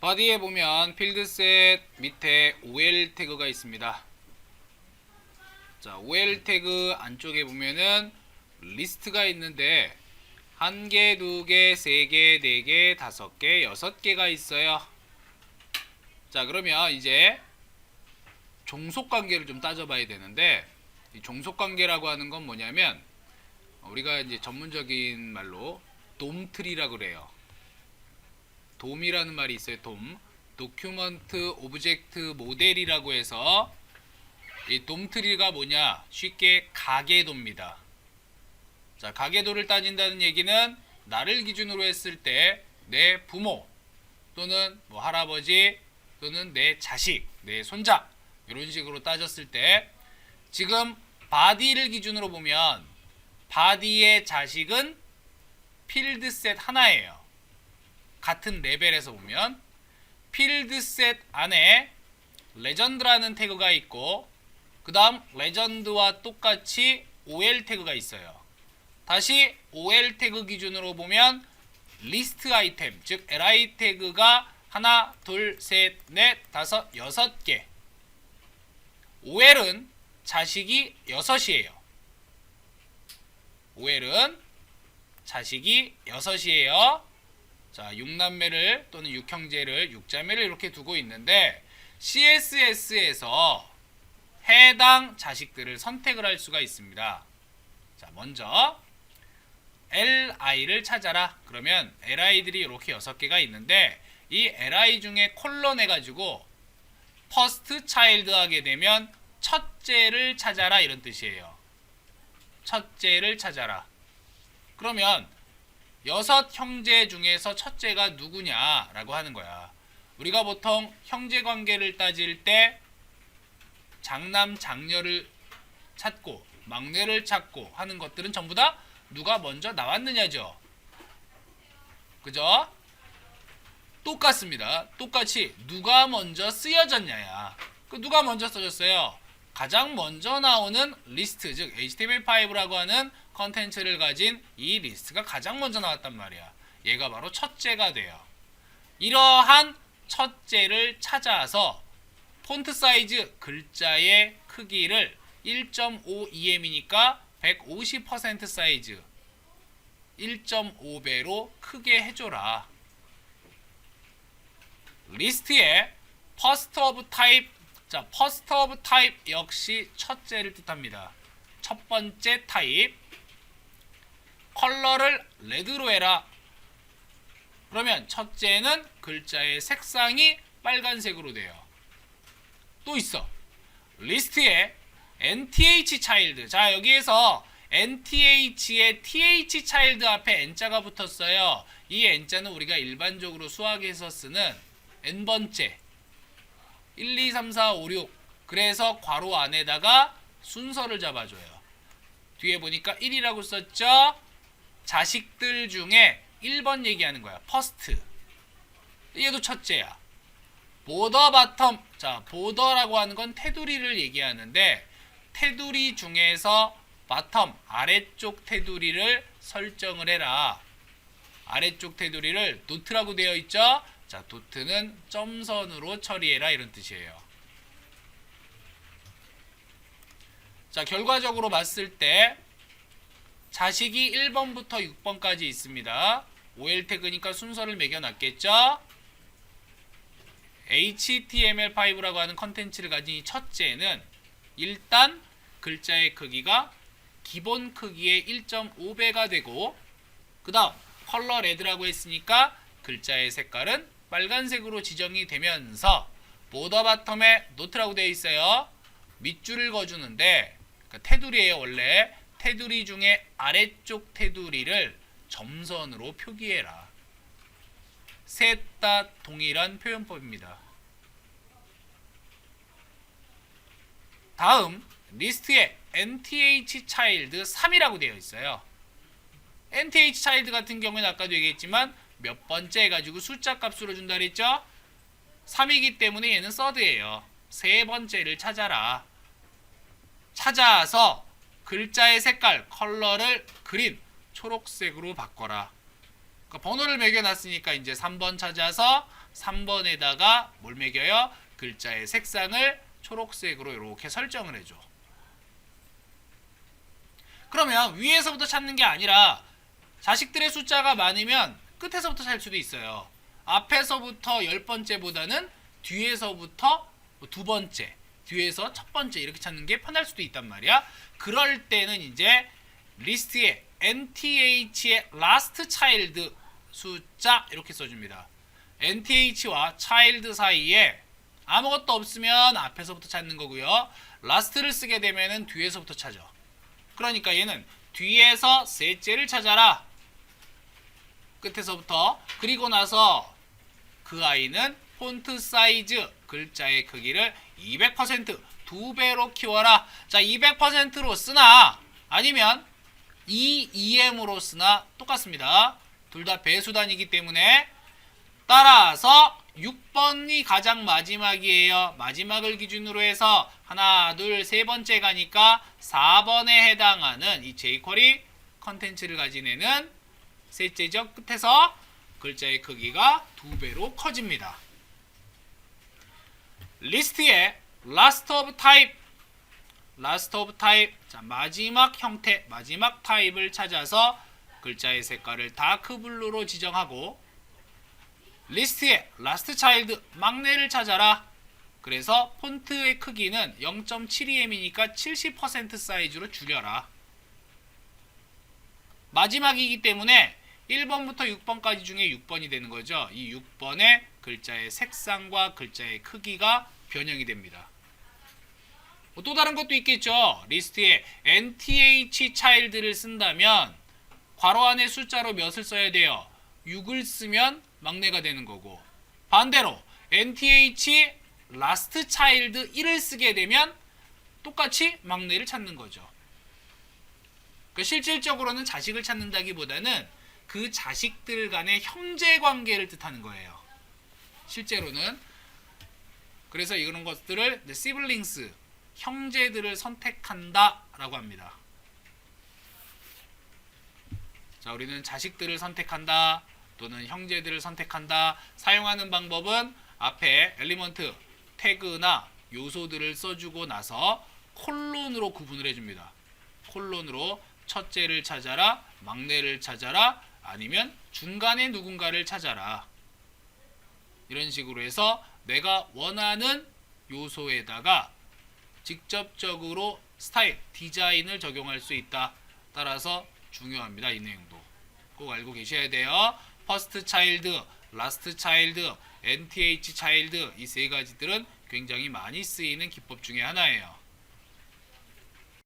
바디에 보면 필드셋 밑에 OL 태그가 있습니다. 자, OL 태그 안쪽에 보면은 리스트가 있는데 한 개, 두 개, 세 개, 네 개, 다섯 개, 여섯 개가 있어요. 자, 그러면 이제 종속 관계를 좀 따져봐야 되는데 이 종속 관계라고 하는 건 뭐냐면 우리가 이제 전문적인 말로 돔트리라고 그래요. 돔이라는 말이 있어요. 돔. 도큐먼트 오브젝트 모델이라고 해서 이 돔트리가 뭐냐? 쉽게 가계도입니다. 자, 가계도를 따진다는 얘기는 나를 기준으로 했을 때 내 부모 또는 뭐 할아버지 또는 내 자식, 내 손자 이런 식으로 따졌을 때 지금 바디를 기준으로 보면 바디의 자식은 필드셋 하나예요. 같은 레벨에서 보면 필드셋 안에 레전드라는 태그가 있고 그 다음 레전드와 똑같이 OL 태그가 있어요. 다시 OL 태그 기준으로 보면 리스트 아이템 즉 LI 태그가 하나, 둘, 셋, 넷, 다섯, 여섯 개. OL은 자식이 여섯이에요. OL은 자식이 여섯이에요. 자, 6남매를 또는 6형제를 6자매를 이렇게 두고 있는데 CSS에서 해당 자식들을 선택을 할 수가 있습니다. 자, 먼저 LI를 찾아라. 그러면 LI들이 이렇게 6개가 있는데 이 LI 중에 콜론 해 가지고 퍼스트 차일드 하게 되면 첫째를 찾아라 이런 뜻이에요. 첫째를 찾아라. 그러면 여섯 형제 중에서 첫째가 누구냐라고 하는 거야. 우리가 보통 형제 관계를 따질 때 장남 장녀를 찾고 막내를 찾고 하는 것들은 전부 다 누가 먼저 나왔느냐죠. 그죠? 똑같습니다. 똑같이 누가 먼저 쓰여졌냐야. 그 누가 먼저 써졌어요? 가장 먼저 나오는 리스트 즉 HTML5라고 하는 컨텐츠를 가진 이 리스트가 가장 먼저 나왔단 말이야. 얘가 바로 첫째가 돼요. 이러한 첫째를 찾아서 폰트 사이즈 글자의 크기를 1.5em이니까 150% 사이즈 1.5배로 크게 해줘라. 리스트에 first of type 자 first of type 역시 첫째를 뜻합니다. 첫 번째 타입 컬러를 레드로 해라. 그러면 첫째는 글자의 색상이 빨간색으로 돼요. 또 있어. 리스트에 nth 차일드. 자, 여기에서 nth의 th 차일드 앞에 n자가 붙었어요. 이 n자는 우리가 일반적으로 수학에서 쓰는 n번째. 1, 2, 3, 4, 5, 6. 그래서 괄호 안에다가 순서를 잡아줘요. 뒤에 보니까 1이라고 썼죠? 자식들 중에 1번 얘기하는 거야. 퍼스트. 얘도 첫째야. 보더 바텀. 자, 보더라고 하는 건 테두리를 얘기하는데 테두리 중에서 바텀 아래쪽 테두리를 설정을 해라. 아래쪽 테두리를 도트라고 되어 있죠? 자, 도트는 점선으로 처리해라 이런 뜻이에요. 자, 결과적으로 봤을 때 자식이 1번부터 6번까지 있습니다. OL 태그니까 순서를 매겨놨겠죠? HTML5라고 하는 컨텐츠를 가진 이 첫째는 일단 글자의 크기가 기본 크기의 1.5배가 되고 그 다음 컬러 레드라고 했으니까 글자의 색깔은 빨간색으로 지정이 되면서 보더 바텀에 노트라고 되어 있어요. 밑줄을 그어주는데 그러니까 테두리예요 원래 테두리 중에 아래쪽 테두리를 점선으로 표기해라. 셋 다 동일한 표현법입니다. 다음 리스트에 nth child 3이라고 되어 있어요. nth child 같은 경우는 아까도 얘기했지만 몇 번째 해가지고 숫자 값으로 준다 그랬죠? 3이기 때문에 얘는 서드예요. 세 번째를 찾아라. 찾아서 글자의 색깔, 컬러를 그린, 초록색으로 바꿔라. 그러니까 번호를 매겨놨으니까 이제 3번 찾아서 3번에다가 뭘 매겨요? 글자의 색상을 초록색으로 이렇게 설정을 해줘. 그러면 위에서부터 찾는 게 아니라 자식들의 숫자가 많으면 끝에서부터 찾을 수도 있어요. 앞에서부터 열 번째보다는 뒤에서부터 뭐두 번째, 뒤에서 첫 번째 이렇게 찾는 게 편할 수도 있단 말이야. 그럴 때는 이제 리스트에 NTH의 last child 숫자 이렇게 써줍니다. NTH와 child 사이에 아무것도 없으면 앞에서부터 찾는 거고요. last를 쓰게 되면은 뒤에서부터 찾아. 그러니까 얘는 뒤에서 셋째를 찾아라. 끝에서부터 그리고 나서 그 아이는 폰트 사이즈 글자의 크기를 200%두 배로 키워라. 자, 200%로 쓰나 아니면 2EM으로 쓰나 똑같습니다. 둘 다 배수단이기 때문에 따라서 6번이 가장 마지막이에요. 마지막을 기준으로 해서 하나, 둘, 세 번째 가니까 4번에 해당하는 이 jQuery 컨텐츠를 가진 애는 셋째죠. 끝에서 글자의 크기가 두 배로 커집니다. 리스트에 last of type last of type 자, 마지막 형태, 마지막 타입을 찾아서 글자의 색깔을 다크 블루로 지정하고 리스트에 last child 막내를 찾아라. 그래서 폰트의 크기는 0.72mm이니까 70% 사이즈로 줄여라. 마지막이기 때문에 1번부터 6번까지 중에 6번이 되는 거죠. 이 6번의 글자의 색상과 글자의 크기가 변형이 됩니다. 뭐또 다른 것도 있겠죠. 리스트에 nth child를 쓴다면 괄호 안에 숫자로 몇을 써야 돼요? 6을 쓰면 막내가 되는 거고 반대로 nth last child 1을 쓰게 되면 똑같이 막내를 찾는 거죠. 그러니까 실질적으로는 자식을 찾는다기보다는 그 자식들 간의 형제 관계를 뜻하는 거예요. 실제로는 그래서 이런 것들을 시블링스 형제들을 선택한다라고 합니다. 자, 우리는 자식들을 선택한다 또는 형제들을 선택한다. 사용하는 방법은 앞에 엘리먼트 태그나 요소들을 써주고 나서 콜론으로 구분을 해줍니다. 콜론으로 첫째를 찾아라, 막내를 찾아라, 아니면 중간에 누군가를 찾아라. 이런 식으로 해서 내가 원하는 요소에다가 직접적으로 스타일, 디자인을 적용할 수 있다. 따라서 중요합니다. 이 내용도. 꼭 알고 계셔야 돼요. 퍼스트 차일드, 라스트 차일드, NTH 차일드 이 세 가지들은 굉장히 많이 쓰이는 기법 중에 하나예요.